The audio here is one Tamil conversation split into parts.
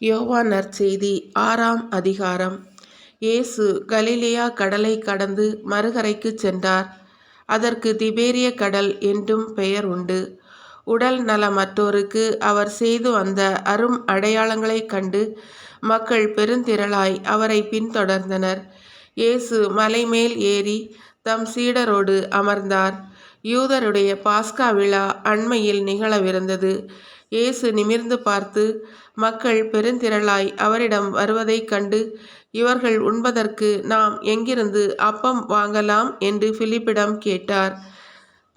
யோவானர் நற்செய்தி ஆறாம் அதிகாரம். இயேசு கலிலேயா கடலை கடந்து மறுகரைக்கு சென்றார். அதற்கு திபேரிய கடல் என்றும் பெயர் உண்டு. உடல் நலமற்றோருக்கு அவர் செய்து வந்த அரும் அடையாளங்களைக் கண்டு மக்கள் பெருந்திரளாய் அவரை பின்தொடர்ந்தனர். இயேசு மலைமேல் ஏறி தம் சீடரோடு அமர்ந்தார். யூதருடைய பாஸ்கா விழா அண்மையில் நிகழவிருந்தது. இயேசு நிமிர்ந்து பார்த்து மக்கள் பெருந்திரளாய் அவரிடம் வருவதைக் கண்டு இவர்கள் உண்பதற்கு நாம் எங்கிருந்து அப்பம் வாங்கலாம்? என்று பிலிப்பிடம் கேட்டார்.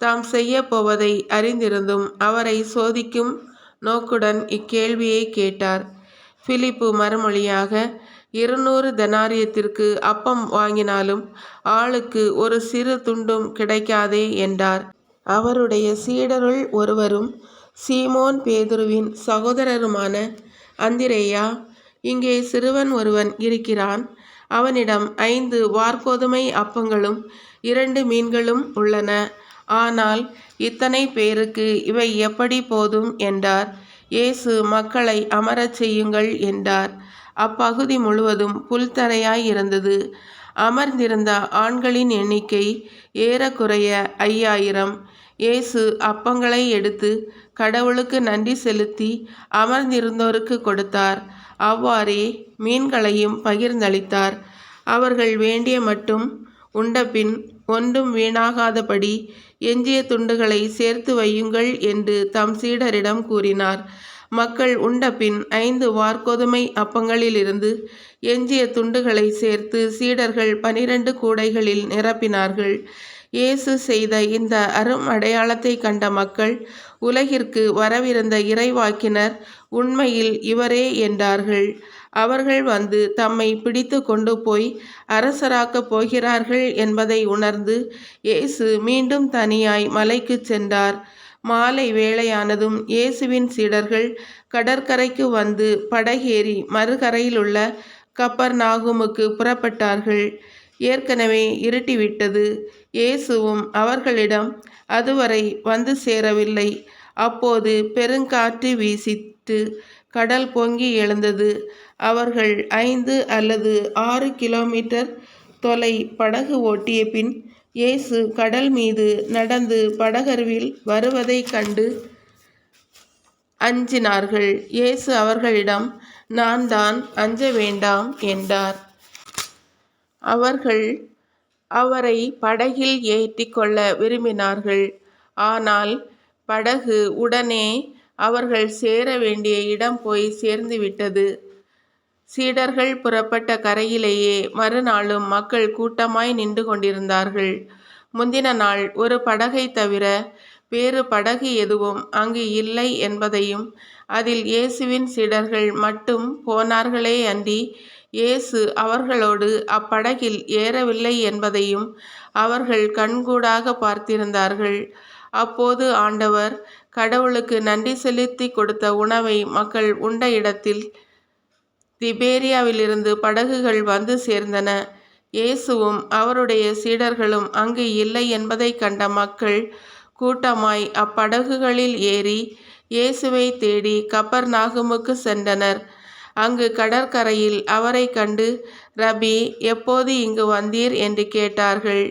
தாம் செய்ய போவதை அறிந்திருந்தும் அவரை சோதிக்கும் நோக்குடன் இக்கேள்வியை கேட்டார். பிலிப்பு மறுமொழியாக இருநூறு தனாரியத்திற்கு அப்பம் வாங்கினாலும் ஆளுக்கு ஒரு சிறு துண்டும் கிடைக்காதே என்றார். அவருடைய சீடருள் ஒருவரும் சீமோன் பேதுருவின் சகோதரருமான அந்திரேயா இங்கே சிறுவன் ஒருவன் இருக்கிறான். அவனிடம் ஐந்து வார்கோதுமை அப்பங்களும் இரண்டு மீன்களும் உள்ளன. ஆனால் இத்தனை பேருக்கு இவை எப்படி போதும் என்றார். இயேசு மக்களை அமரச் செய்யுங்கள் என்றார். அப்பகுதி முழுவதும் புல்தரையாய் இருந்தது. அமர்ந்திருந்த ஆண்களின் எண்ணிக்கை ஏறக்குறைய ஐயாயிரம். இயேசு அப்பங்களை எடுத்து கடவுளுக்கு நன்றி செலுத்தி அமர்ந்திருந்தோருக்கு கொடுத்தார். அவ்வாறே மீன்களையும் பகிர்ந்தளித்தார். அவர்கள் வேண்டிய மட்டும் உண்டபின் ஒன்றும் வீணாகாதபடி எஞ்சிய துண்டுகளை சேர்த்து வையுங்கள் என்று தம் சீடரிடம் கூறினார். மக்கள் உண்டபின் ஐந்து வார்கோதுமை அப்பங்களிலிருந்து எஞ்சிய துண்டுகளை சேர்த்து சீடர்கள் பனிரெண்டு கூடைகளில் நிரப்பினார்கள். இயேசு செய்த இந்த அரும் அடையாளத்தை கண்ட மக்கள் உலகிற்கு வரவிருந்த இறைவாக்கினர் உண்மையில் இவரே என்றார்கள். அவர்கள் வந்து தம்மை பிடித்து கொண்டு போய் அரசராக்கப் போகிறார்கள் என்பதை உணர்ந்து இயேசு மீண்டும் தனியாய் மலைக்கு சென்றார். மாலை வேளையானதும் இயேசுவின் சீடர்கள் கடற்கரைக்கு வந்து படகேறி மறுகரையிலுள்ள கப்பர் நாகுமுக்கு புறப்பட்டார்கள். ஏற்கனவே இருட்டிவிட்டது. இயேசுவும் அவர்களிடம் அதுவரை வந்து சேரவில்லை. அப்போது பெருங்காற்று வீசிட்டு கடல் பொங்கி எழுந்தது. அவர்கள் ஐந்து அல்லது ஆறு கிலோமீட்டர் தொலை படகு ஓட்டிய பின் இயேசு கடல் மீது நடந்து படகருவில் வருவதைக் கண்டு அஞ்சினார்கள். இயேசு அவர்களிடம் நான் தான் அஞ்ச வேண்டாம் என்றார். அவர்கள் அவரை படகில் ஏற்றி கொள்ள விரும்பினார்கள். ஆனால் படகு உடனே அவர்கள் சேர வேண்டிய இடம் போய் சேர்ந்துவிட்டது. சீடர்கள் புறப்பட்ட கரையிலேயே மறுநாளும் மக்கள் கூட்டமாய் நின்று கொண்டிருந்தார்கள். முந்தின நாள் ஒரு படகை தவிர வேறு படகு எதுவும் அங்கு இல்லை என்பதையும் அதில் இயேசுவின் சீடர்கள் மட்டும் போனார்களே அன்றி இயேசு அவர்களோடு அப்படகில் ஏறவில்லை என்பதையும் அவர்கள் கண்கூடாக பார்த்திருந்தார்கள். அப்போது ஆண்டவர் கடவுளுக்கு நன்றி செலுத்தி கொடுத்த உணவை மக்கள் உண்ட இடத்தில் திபேரியாவிலிருந்து படகுகள் வந்து சேர்ந்தன. இயேசுவும் அவருடைய சீடர்களும் அங்கு இல்லை என்பதை கண்ட மக்கள் கூட்டமாய் அப்படகுகளில் ஏறி இயேசுவை தேடி கப்பர் நாகுமுக்கு சென்றனர். அங்கு கடற்கரையில் அவரை கண்டு ரபி எப்போது இங்கு வந்தீர்? என்று கேட்டார்கள்.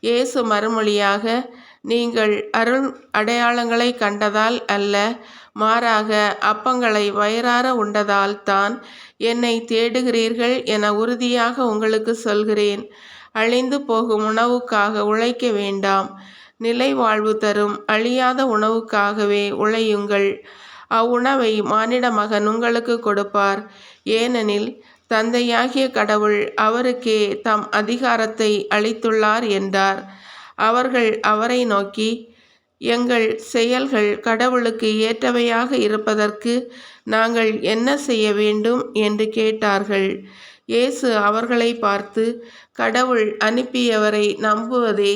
இயேசு மறுமொழியாக நீங்கள் அருள் அடையாளங்களை கண்டதால் அல்ல மாறாக அப்பங்களை வயிறார உண்டதால் தான் என்னை தேடுகிறீர்கள் என உறுதியாக உங்களுக்கு சொல்கிறேன். அழிந்து போகும் உணவுக்காக உழைக்க வேண்டாம். நிலை வாழ்வு தரும் அழியாத உணவுக்காகவே உழையுங்கள். அவ்வுணவை மானிட மகன் உங்களுக்கு கொடுப்பார். ஏனெனில் தந்தையாகிய கடவுள் அவருக்கே தம் அதிகாரத்தை அளித்துள்ளார் என்றார். அவர்கள் அவரை நோக்கி எங்கள் செயல்கள் கடவுளுக்கு ஏற்றவையாக இருப்பதற்கு நாங்கள் என்ன செய்ய வேண்டும் என்று கேட்டார்கள். இயேசு அவர்களை பார்த்து கடவுள் அனுப்பியவரை நம்புவதே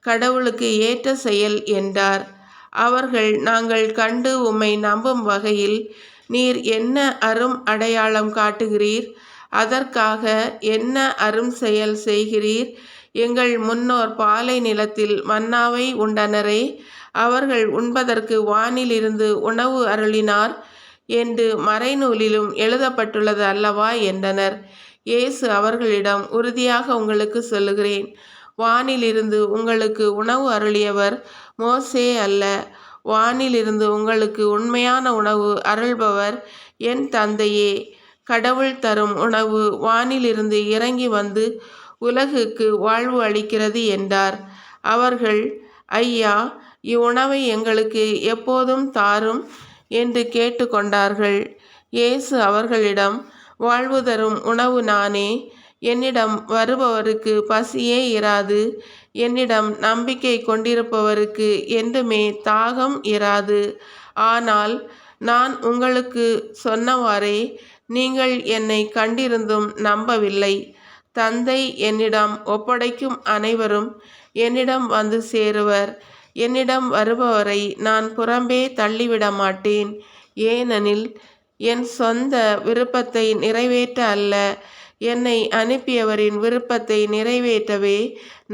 கடவுளுக்கு ஏற்ற செயல் என்றார். அவர்கள் நாங்கள் கண்டு உம்மை நம்பும் வகையில் நீர் என்ன அரும் அடையாளம் காட்டுகிறீர்? அதற்காக என்ன அரும் செயல் செய்கிறீர்? எங்கள் முன்னோர் பாலை நிலத்தில் மன்னாவை உண்டனரே அவர்கள் உண்பதற்கு வானிலிருந்து உணவு அருளினார் என்று மறைநூலிலும் எழுதப்பட்டுள்ளது அல்லவா? என்றனர். இயேசு அவர்களிடம் உறுதியாக உங்களுக்கு சொல்லுகிறேன். வானிலிருந்து உங்களுக்கு உணவு அருளியவர் மோசே அல்ல. வானிலிருந்து உங்களுக்கு உண்மையான உணவு அருள்பவர் என் தந்தையே. கடவுள் தரும் உணவு வானிலிருந்து இறங்கி வந்து உலகுக்கு வாழ்வு அளிக்கிறது என்றார். அவர்கள் ஐயா இவ்வுணவை எங்களுக்கு எப்போதும் தாரும் என்று கேட்டுக்கொண்டார்கள். இயேசு அவர்களிடம் வாழ்வு தரும் உணவு நானே. என்னிடம் வருபவருக்கு பசியே இராது. என்னிடம் நம்பிக்கை கொண்டிருப்பவருக்கு என்றுமே தாகம் இராது. ஆனால் நான் உங்களுக்கு சொன்னவாறே நீங்கள் என்னை கண்டிருந்தும் நம்பவில்லை. தந்தை என்னிடம் ஒப்படைக்கும் அனைவரும் என்னிடம் வந்து சேருவர். என்னிடம் வருபவரை நான் புறம்பே தள்ளிவிட மாட்டேன். ஏனெனில் என் சொந்த விருப்பத்தை நிறைவேற்ற அல்ல. என்னை அனுப்பியவரின் விருப்பத்தை நிறைவேற்றவே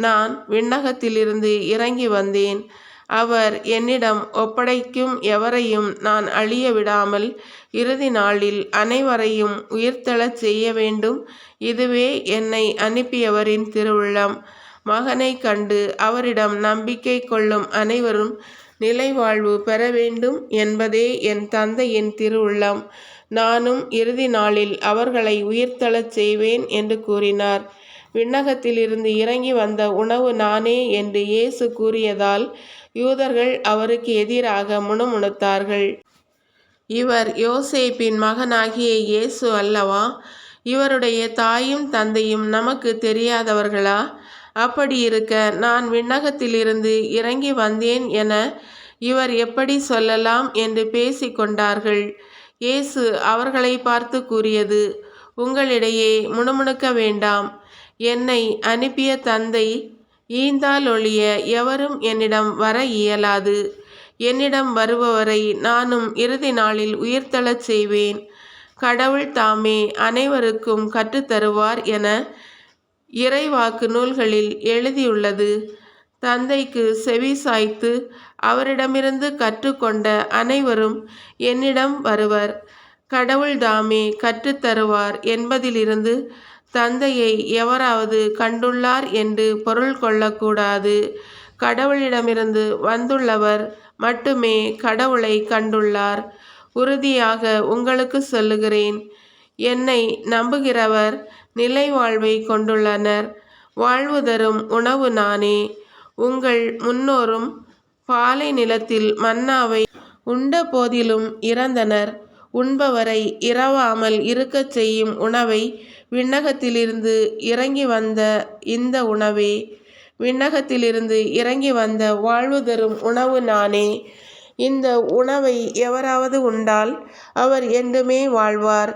நான் விண்ணகத்திலிருந்து இறங்கி வந்தேன். அவர் என்னிடம் ஒப்படைக்கும் எவரையும் நான் அழிய விடாமல் இறுதி நாளில் அனைவரையும் உயிர்த்தெழச் செய்ய வேண்டும். இதுவே என்னை அனுப்பியவரின் திருவுள்ளம். மகனை கண்டு அவரிடம் நம்பிக்கை கொள்ளும் அனைவரும் நிலைவாழ்வு பெற வேண்டும் என்பதே என் தந்தையின் திருவுள்ளம். நானும் இறுதி நாளில் அவர்களை உயிர்த்தெழச் செய்வேன் என்று கூறினார். விண்ணகத்திலிருந்து இறங்கி வந்த உணவு நானே என்று இயேசு கூறியதால் யூதர்கள் அவருக்கு எதிராக முணுமுணுத்தார்கள். இவர் யோசேப்பின் மகனாகிய இயேசு அல்லவா? இவருடைய தாயும் தந்தையும் நமக்கு தெரியாதவர்களா? அப்படி இருக்க நான் விண்ணகத்திலிருந்து இறங்கி வந்தேன் என இவர் எப்படி சொல்லலாம் என்று பேசிக்கொண்டார்கள் இயேசு அவர்களை பார்த்து கூறியது உங்களிடையே முணுமுணுக்க வேண்டாம். என்னை அனுப்பிய தந்தை ஈந்தால் ஒழிய எவரும் என்னிடம் வர இயலாது. என்னிடம் வருபவரை நானும் இறுதி நாளில் உயிர்த்தெழச் செய்வேன். கடவுள் தாமே அனைவருக்கும் கற்றுத்தருவார் என இறைவாக்கு நூல்களில் எழுதியுள்ளது. தந்தைக்கு செவி சாய்த்து அவரிடமிருந்து கற்றுக்கொண்ட அனைவரும் என்னிடம் வருவர். கடவுள் தாமே கற்றுத்தருவார் என்பதிலிருந்து தந்தையை எவராவது கண்டுள்ளார் என்று பொருள் கொள்ளக்கூடாது. கடவுளிடமிருந்து வந்துள்ளவர் மட்டுமே கடவுளை கண்டுள்ளார். உறுதியாக உங்களுக்கு சொல்லுகிறேன் என்னை நம்புகிறவர் நிலை வாழ்வை கொண்டுள்ளனர். வாழ்வு தரும் உணவு நானே. உங்கள் முன்னோரும் பாலை நிலத்தில் மன்னாவை உண்ட போதிலும் இறந்தனர். உண்பவரை இரவாமல் இருக்கச் செய்யும் உணவை விண்ணகத்திலிருந்து இறங்கி வந்த இந்த உணவே விண்ணகத்திலிருந்து இறங்கி வந்த வாழ்வு தரும் உணவு நானே. இந்த உணவை எவராவது உண்டால் அவர் என்றுமே வாழ்வார்.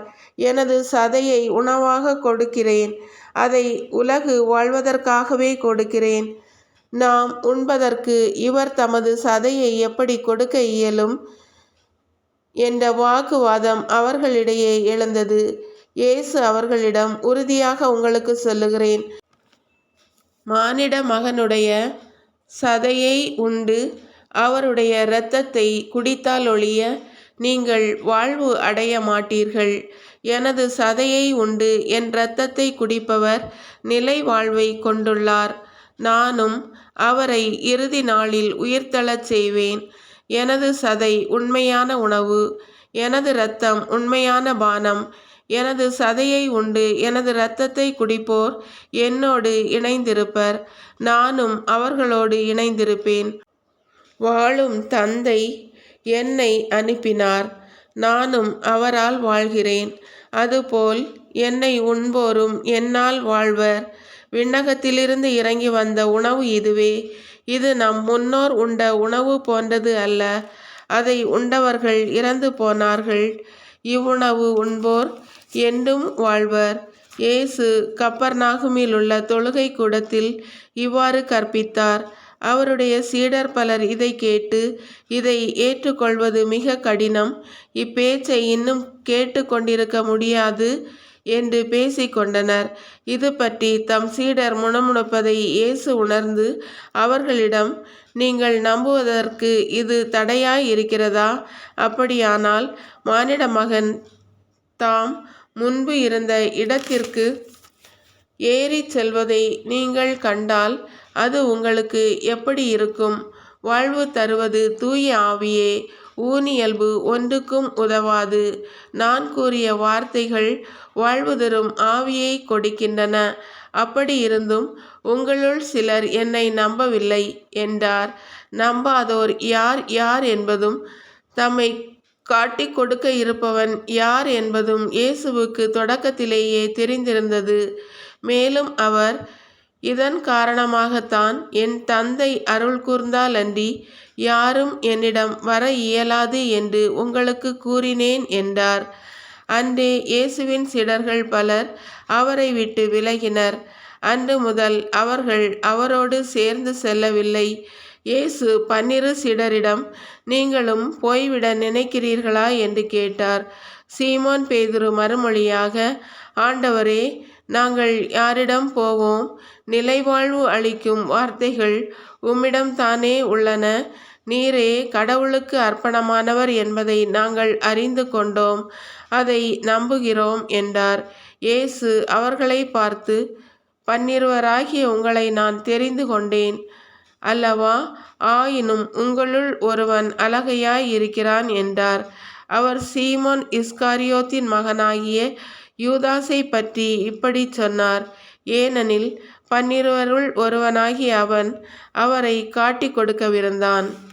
எனது சதையை உணவாக கொடுக்கிறேன். அதை உலகு வாழ்வதற்காகவே கொடுக்கிறேன். நாம் உண்பதற்கு இவர் தமது சதையை எப்படி கொடுக்க இயலும்? என்ற வாக்குவாதம் அவர்களிடையே எழுந்தது. இயேசு அவர்களிடம் உறுதியாக உங்களுக்கு சொல்லுகிறேன். மானிட மகனுடைய சதையை உண்டு. அவருடைய இரத்தத்தை குடித்தால் ஒழிய நீங்கள் வாழ்வு அடைய மாட்டீர்கள். எனது சதையை உண்டு. என் இரத்தத்தை குடிப்பவர் நிலை வாழ்வை கொண்டுள்ளார். நானும் அவரை இறுதி நாளில் உயிர்த்தெழச் செய்வேன். எனது சதை உண்மையான உணவு எனது இரத்தம் உண்மையான பானம் எனது சதையை உண்டு எனது இரத்தத்தை குடிப்போர் என்னோடு இணைந்திருப்பர் நானும் அவர்களோடு இணைந்திருப்பேன். வாழும் தந்தை என்னை அனுப்பினார் நானும் அவரால் வாழ்கிறேன். அதுபோல் என்னை உண்போரும் என்னால் வாழ்வர் விண்ணகத்திலிருந்து இறங்கி வந்த உணவு இதுவே. இது நம் முன்னோர் உண்ட உணவு போன்றது அல்ல. அதை உண்டவர்கள் இறந்து போனார்கள். இவ்வுணவு உண்போர் என்றும் வாழ்வர். இயேசு கப்பர்நாகுமில் உள்ள தொழுகை கூடத்தில் இவ்வாறு கற்பித்தார். அவருடைய சீடர் பலர் இதை கேட்டு இதை ஏற்றுக்கொள்வது மிக கடினம். இப்பேச்சை இன்னும் கேட்டு கொண்டிருக்க முடியாது. என்று பேசிக்கொண்டனர். இது பற்றி தம் சீடர் முணமுணப்பதை இயேசு உணர்ந்து அவர்களிடம் நீங்கள் நம்புவதற்கு இது தடையாய் இருக்கிறதா அப்படியானால் மானிட மகன் தாம் முன்பு இருந்த இடத்திற்கு ஏறிச் செல்வதை நீங்கள் கண்டால் அது உங்களுக்கு எப்படி இருக்கும்? வாழ்வு தருவது தூய ஆவியே ஊனியல்பு ஒன்றுக்கும் உதவாது. நான் கூறிய வார்த்தைகள் வாழ்வு தரும் ஆவியை கொடுக்கின்றன. அப்படியிருந்தும் உங்களுள் சிலர் என்னை நம்பவில்லை என்றார். நம்பாதோர் யார் யார் என்பதும் தம்மை காட்டிக் கொடுக்க இருப்பவன் யார் என்பதும் இயேசுவுக்கு தொடக்கத்திலேயே தெரிந்திருந்தது. மேலும் அவர் இதன் காரணமாகத்தான் என் தந்தை அருள் கூர்ந்தாலன்றி யாரும் என்னிடம் வர இயலாது என்று உங்களுக்கு கூறினேன் என்றார். அன்றே இயேசுவின் சிடர்கள் பலர் அவரை விட்டு விலகினர். அன்று முதல் அவர்கள் அவரோடு சேர்ந்து செல்லவில்லை. இயேசு பன்னிரு சிடரிடம் நீங்களும் போய்விட நினைக்கிறீர்களா? என்று கேட்டார். சீமோன் பேதுரு மறுமொழியாக ஆண்டவரே நாங்கள் யாரிடம் போவோம்? நிலைவாழ்வு அளிக்கும் வார்த்தைகள் உம்மிடம் தானே உள்ளன. நீரே கடவுளுக்கு அர்ப்பணமானவர் என்பதை நாங்கள் அறிந்து கொண்டோம். அதை நம்புகிறோம் என்றார். இயேசு அவர்களை பார்த்து பன்னிருவராகிய உங்களை நான் தெரிந்து கொண்டேன் அல்லவா? ஆயினும் உங்களுள் ஒருவன் அழகையாய் இருக்கிறான் என்றார். அவர் சீமோன் இஸ்காரியோத்தின் மகனாகிய யூதாசை பற்றி இப்படி சொன்னார். ஏனெனில் பன்னிருவருள் ஒருவனாகி அவன் அவரை காட்டிக் கொடுக்கவிருந்தான்.